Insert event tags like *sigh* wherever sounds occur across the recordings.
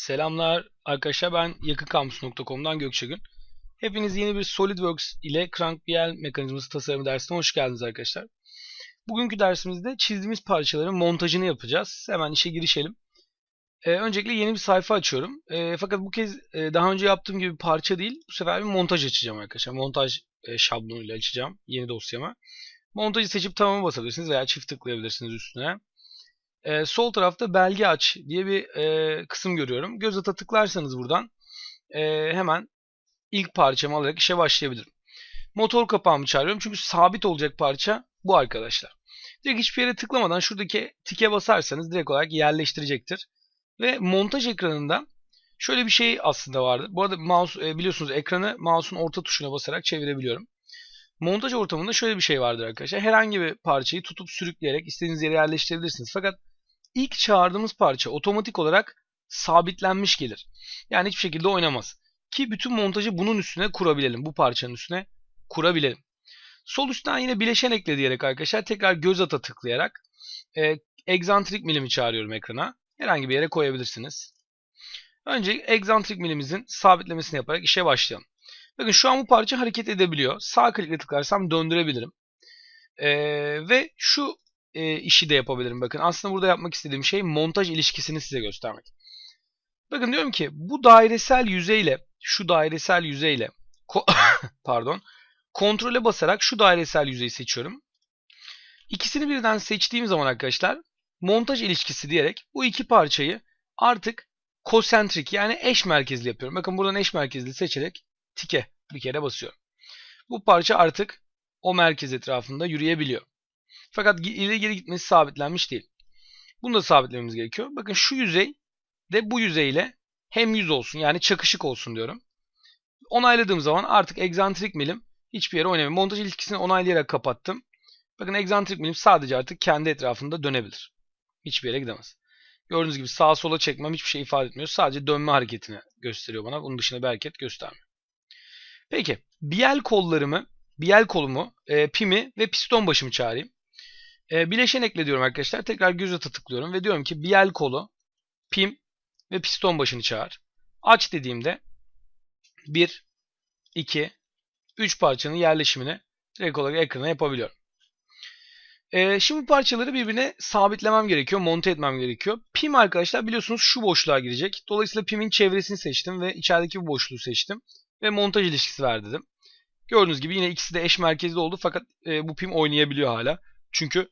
Selamlar arkadaşlar ben yakınkampus.com'dan Gökçegün. Hepiniz yeni bir SolidWorks ile Crank BL mekanizması tasarımı dersine hoş geldiniz arkadaşlar. Bugünkü dersimizde çizdiğimiz parçaların montajını yapacağız. Hemen işe girişelim. Ee, öncelikle yeni bir sayfa açıyorum. Ee, fakat bu kez e, daha önce yaptığım gibi parça değil, bu sefer bir montaj açacağım arkadaşlar. Montaj e, şablonuyla açacağım yeni dosyama. Montajı seçip tamam'a basabilirsiniz veya çift tıklayabilirsiniz üstüne. Ee, sol tarafta belge aç diye bir e, kısım görüyorum. Göz ata tıklarsanız buradan e, hemen ilk parçamı alarak işe başlayabilirim. Motor kapağımı çağırıyorum çünkü sabit olacak parça bu arkadaşlar. Direkt hiçbir yere tıklamadan şuradaki tike basarsanız direkt olarak yerleştirecektir. Ve montaj ekranında şöyle bir şey aslında vardı. Bu arada mouse e, biliyorsunuz ekranı mouse'un orta tuşuna basarak çevirebiliyorum. Montaj ortamında şöyle bir şey vardır arkadaşlar. Herhangi bir parçayı tutup sürükleyerek istediğiniz yere yerleştirebilirsiniz. Fakat ilk çağırdığımız parça otomatik olarak sabitlenmiş gelir. Yani hiçbir şekilde oynamaz. Ki bütün montajı bunun üstüne kurabilelim. Bu parçanın üstüne kurabilelim. Sol üstten yine bileşen ekle diyerek arkadaşlar tekrar göz ata tıklayarak e, egzantrik milimi çağırıyorum ekrana. Herhangi bir yere koyabilirsiniz. Önce egzantrik milimizin sabitlemesini yaparak işe başlayalım. Bakın şu an bu parça hareket edebiliyor. Sağ klikle tıklarsam döndürebilirim. Ee, ve şu e, işi de yapabilirim. Bakın aslında burada yapmak istediğim şey montaj ilişkisini size göstermek. Bakın diyorum ki bu dairesel yüzeyle şu dairesel yüzeyle ko *laughs* pardon kontrole basarak şu dairesel yüzeyi seçiyorum. İkisini birden seçtiğim zaman arkadaşlar montaj ilişkisi diyerek bu iki parçayı artık kosentrik yani eş merkezli yapıyorum. Bakın buradan eş merkezli seçerek tike bir kere basıyorum. Bu parça artık o merkez etrafında yürüyebiliyor. Fakat ileri geri gitmesi sabitlenmiş değil. Bunu da sabitlememiz gerekiyor. Bakın şu yüzey de bu yüzeyle hem yüz olsun yani çakışık olsun diyorum. Onayladığım zaman artık egzantrik milim hiçbir yere oynamıyor. Montaj ilişkisini onaylayarak kapattım. Bakın egzantrik milim sadece artık kendi etrafında dönebilir. Hiçbir yere gidemez. Gördüğünüz gibi sağa sola çekmem hiçbir şey ifade etmiyor. Sadece dönme hareketini gösteriyor bana. Bunun dışında bir hareket göstermiyor. Peki biel kollarımı, biel kolumu, e, pimi ve piston başımı çağırayım. E, bileşen ekle diyorum arkadaşlar. Tekrar göz tıklıyorum ve diyorum ki biel kolu, pim ve piston başını çağır. Aç dediğimde 1, 2, 3 parçanın yerleşimini direkt olarak ekrana yapabiliyorum. Ee, şimdi bu parçaları birbirine sabitlemem gerekiyor, monte etmem gerekiyor. Pim arkadaşlar biliyorsunuz şu boşluğa girecek. Dolayısıyla pimin çevresini seçtim ve içerideki bu boşluğu seçtim. Ve montaj ilişkisi ver dedim. Gördüğünüz gibi yine ikisi de eş merkezli oldu fakat e, bu pim oynayabiliyor hala. Çünkü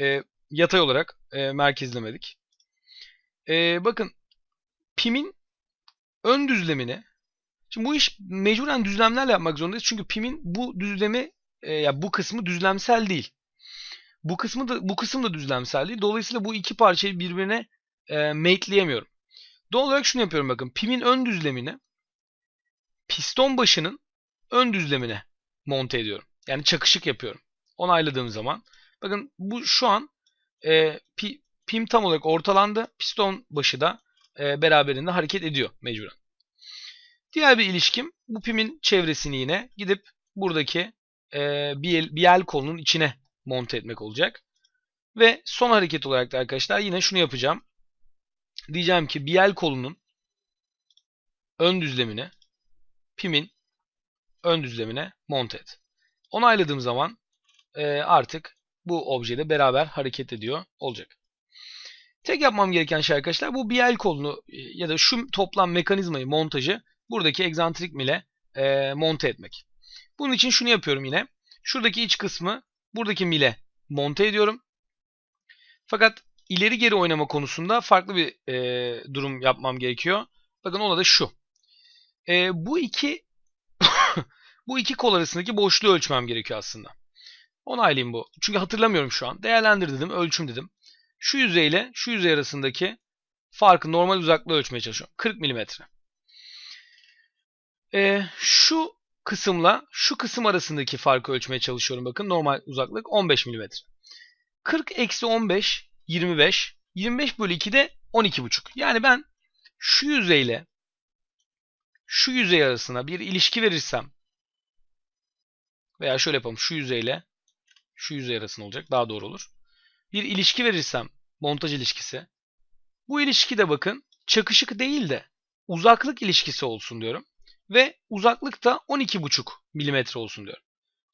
e, yatay olarak e, merkezlemedik. E, bakın pimin ön düzlemini Şimdi bu iş mecburen düzlemlerle yapmak zorundayız. Çünkü pimin bu düzlemi e, ya bu kısmı düzlemsel değil. Bu kısmı da bu kısım da düzlemsel değil. Dolayısıyla bu iki parçayı birbirine e, mateleyemiyorum. Doğal olarak şunu yapıyorum bakın. Pimin ön düzlemini piston başının ön düzlemine monte ediyorum. Yani çakışık yapıyorum. Onayladığım zaman. Bakın bu şu an e, pi, pim tam olarak ortalandı. Piston başı da e, beraberinde hareket ediyor mecburen. Diğer bir ilişkim bu pimin çevresini yine gidip buradaki e, biel, biel kolunun içine monte etmek olacak. Ve son hareket olarak da arkadaşlar yine şunu yapacağım. Diyeceğim ki biel kolunun ön düzlemine pimin ön düzlemine monte et. Onayladığım zaman e, artık bu objede beraber hareket ediyor olacak. Tek yapmam gereken şey arkadaşlar bu biel kolunu e, ya da şu toplam mekanizmayı montajı buradaki egzantrik mile e, monte etmek. Bunun için şunu yapıyorum yine. Şuradaki iç kısmı buradaki mile monte ediyorum. Fakat ileri geri oynama konusunda farklı bir e, durum yapmam gerekiyor. Bakın ona da şu. E, bu iki *coughs* bu iki kol arasındaki boşluğu ölçmem gerekiyor aslında. Onaylayayım bu. Çünkü hatırlamıyorum şu an. Değerlendir dedim, ölçüm dedim. Şu yüzeyle şu yüzey arasındaki farkı normal uzaklığı ölçmeye çalışıyorum. 40 milimetre. Ee, şu kısımla şu kısım arasındaki farkı ölçmeye çalışıyorum. Bakın normal uzaklık 15 mm. 40 eksi 15 25. 25 bölü 2 de 12,5. Yani ben şu yüzeyle şu yüzey arasına bir ilişki verirsem veya şöyle yapalım şu yüzeyle şu yüzey arasında olacak daha doğru olur. Bir ilişki verirsem montaj ilişkisi bu ilişki de bakın çakışık değil de uzaklık ilişkisi olsun diyorum. Ve uzaklık da 12,5 mm olsun diyorum.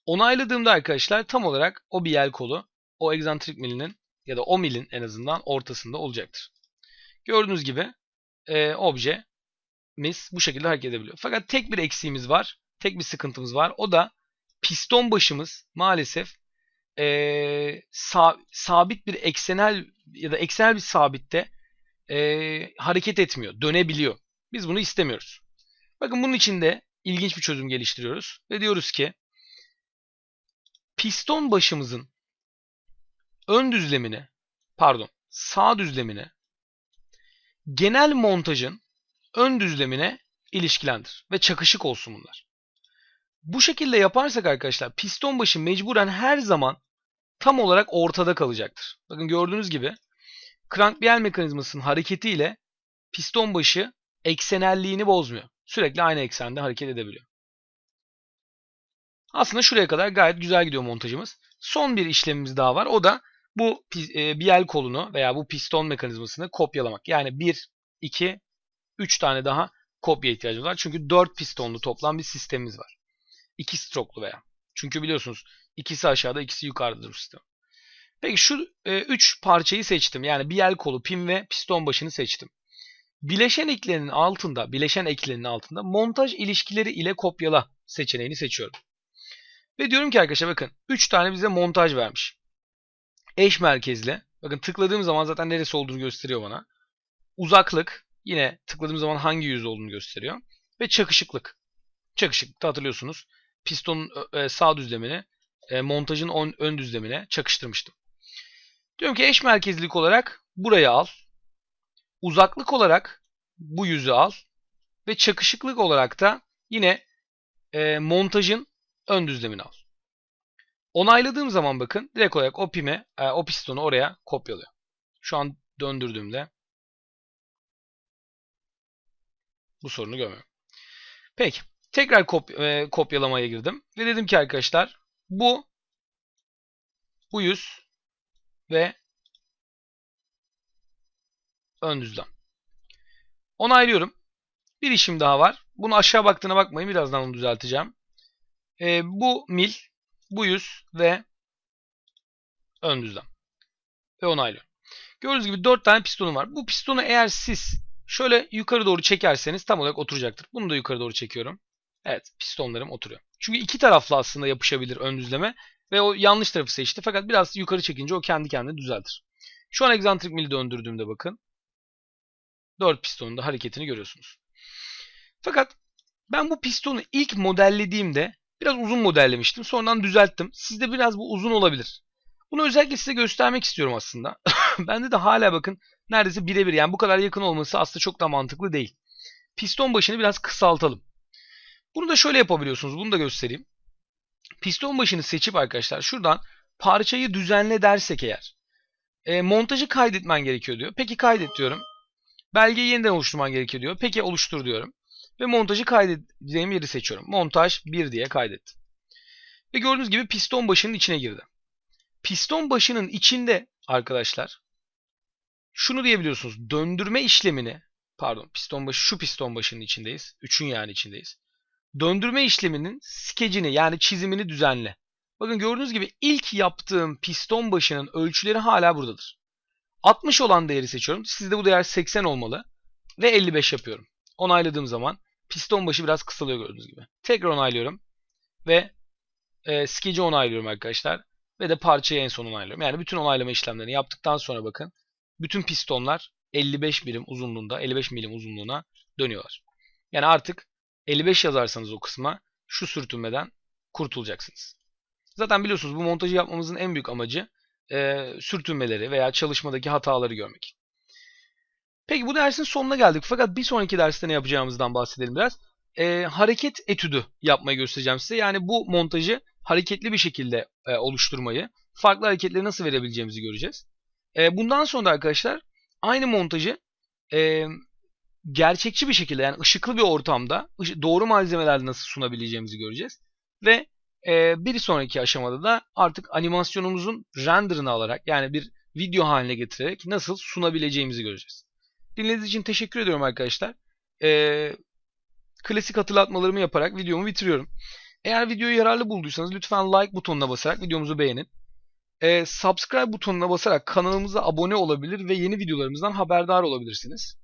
Onayladığımda arkadaşlar tam olarak o bir yel kolu o egzantrik milinin ya da o milin en azından ortasında olacaktır. Gördüğünüz gibi e, objemiz bu şekilde hareket edebiliyor. Fakat tek bir eksiğimiz var. Tek bir sıkıntımız var. O da piston başımız maalesef e, sa sabit bir eksenel ya da eksenel bir sabitte e, hareket etmiyor. Dönebiliyor. Biz bunu istemiyoruz. Bakın bunun için de ilginç bir çözüm geliştiriyoruz. Ve diyoruz ki piston başımızın ön düzlemini pardon sağ düzlemini genel montajın ön düzlemine ilişkilendir ve çakışık olsun bunlar. Bu şekilde yaparsak arkadaşlar piston başı mecburen her zaman tam olarak ortada kalacaktır. Bakın gördüğünüz gibi crank biel mekanizmasının hareketiyle piston başı eksenelliğini bozmuyor. Sürekli aynı eksende hareket edebiliyor. Aslında şuraya kadar gayet güzel gidiyor montajımız. Son bir işlemimiz daha var. O da bu e, biel kolunu veya bu piston mekanizmasını kopyalamak. Yani 1, 2, 3 tane daha kopya ihtiyacımız var. Çünkü 4 pistonlu toplam bir sistemimiz var. 2 stroklu veya. Çünkü biliyorsunuz ikisi aşağıda ikisi yukarıdadır sistem. Peki şu 3 e, parçayı seçtim. Yani biel kolu, pin ve piston başını seçtim. Bileşen eklerinin altında, bileşen eklerinin altında montaj ilişkileri ile kopyala seçeneğini seçiyorum. Ve diyorum ki arkadaşlar bakın 3 tane bize montaj vermiş. Eş merkezli. Bakın tıkladığım zaman zaten neresi olduğunu gösteriyor bana. Uzaklık. Yine tıkladığım zaman hangi yüz olduğunu gösteriyor. Ve çakışıklık. Çakışıklıkta hatırlıyorsunuz. Pistonun e, sağ düzlemini e, montajın ön düzlemine çakıştırmıştım. Diyorum ki eş merkezlilik olarak burayı al. Uzaklık olarak bu yüzü al. Ve çakışıklık olarak da yine e, montajın ön düzlemini al. Onayladığım zaman bakın direkt olarak o pime, e, o pistonu oraya kopyalıyor. Şu an döndürdüğümde bu sorunu görmüyorum. Peki. Tekrar kop e, kopyalamaya girdim. Ve dedim ki arkadaşlar bu bu yüz ve ön düzlem. Onaylıyorum. Bir işim daha var. Bunu aşağı baktığına bakmayın. Birazdan onu düzelteceğim. E, bu mil, bu yüz ve ön düzlem. Ve onaylıyorum. Gördüğünüz gibi 4 tane pistonum var. Bu pistonu eğer siz şöyle yukarı doğru çekerseniz tam olarak oturacaktır. Bunu da yukarı doğru çekiyorum. Evet pistonlarım oturuyor. Çünkü iki taraflı aslında yapışabilir ön düzleme. Ve o yanlış tarafı seçti. Fakat biraz yukarı çekince o kendi kendine düzeltir. Şu an egzantrik mili döndürdüğümde bakın. 4 pistonun da hareketini görüyorsunuz. Fakat ben bu pistonu ilk modellediğimde biraz uzun modellemiştim. Sonradan düzelttim. Sizde biraz bu uzun olabilir. Bunu özellikle size göstermek istiyorum aslında. *laughs* Bende de hala bakın neredeyse birebir yani bu kadar yakın olması aslında çok da mantıklı değil. Piston başını biraz kısaltalım. Bunu da şöyle yapabiliyorsunuz. Bunu da göstereyim. Piston başını seçip arkadaşlar şuradan parçayı düzenle dersek eğer e, montajı kaydetmen gerekiyor diyor. Peki kaydet diyorum. Belgeyi yeniden oluşturman gerekiyor diyor. Peki oluştur diyorum. Ve montajı kaydedeceğim yeri seçiyorum. Montaj 1 diye kaydet. Ve gördüğünüz gibi piston başının içine girdi. Piston başının içinde arkadaşlar şunu diyebiliyorsunuz. Döndürme işlemini pardon piston başı şu piston başının içindeyiz. 3'ün yani içindeyiz. Döndürme işleminin skecini yani çizimini düzenle. Bakın gördüğünüz gibi ilk yaptığım piston başının ölçüleri hala buradadır. 60 olan değeri seçiyorum. Sizde bu değer 80 olmalı. Ve 55 yapıyorum. Onayladığım zaman piston başı biraz kısalıyor gördüğünüz gibi. Tekrar onaylıyorum. Ve e, skeci onaylıyorum arkadaşlar. Ve de parçayı en son onaylıyorum. Yani bütün onaylama işlemlerini yaptıktan sonra bakın. Bütün pistonlar 55 birim uzunluğunda, 55 milim uzunluğuna dönüyorlar. Yani artık 55 yazarsanız o kısma şu sürtünmeden kurtulacaksınız. Zaten biliyorsunuz bu montajı yapmamızın en büyük amacı e, sürtünmeleri veya çalışmadaki hataları görmek. Peki bu dersin sonuna geldik. Fakat bir sonraki derste ne yapacağımızdan bahsedelim biraz. E, hareket etüdü yapmayı göstereceğim size. Yani bu montajı hareketli bir şekilde e, oluşturmayı, farklı hareketleri nasıl verebileceğimizi göreceğiz. E, bundan sonra arkadaşlar aynı montajı e, gerçekçi bir şekilde yani ışıklı bir ortamda doğru malzemelerle nasıl sunabileceğimizi göreceğiz. Ve e, bir sonraki aşamada da artık animasyonumuzun renderını alarak yani bir video haline getirerek nasıl sunabileceğimizi göreceğiz. Dinlediğiniz için teşekkür ediyorum arkadaşlar. Ee, klasik hatırlatmalarımı yaparak videomu bitiriyorum. Eğer videoyu yararlı bulduysanız lütfen like butonuna basarak videomuzu beğenin. Ee, subscribe butonuna basarak kanalımıza abone olabilir ve yeni videolarımızdan haberdar olabilirsiniz.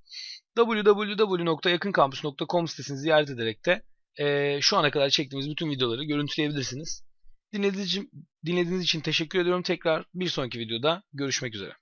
www.yakınkampüs.com sitesini ziyaret ederek de e, şu ana kadar çektiğimiz bütün videoları görüntüleyebilirsiniz. Dinlediğiniz dinlediğiniz için teşekkür ediyorum. Tekrar bir sonraki videoda görüşmek üzere.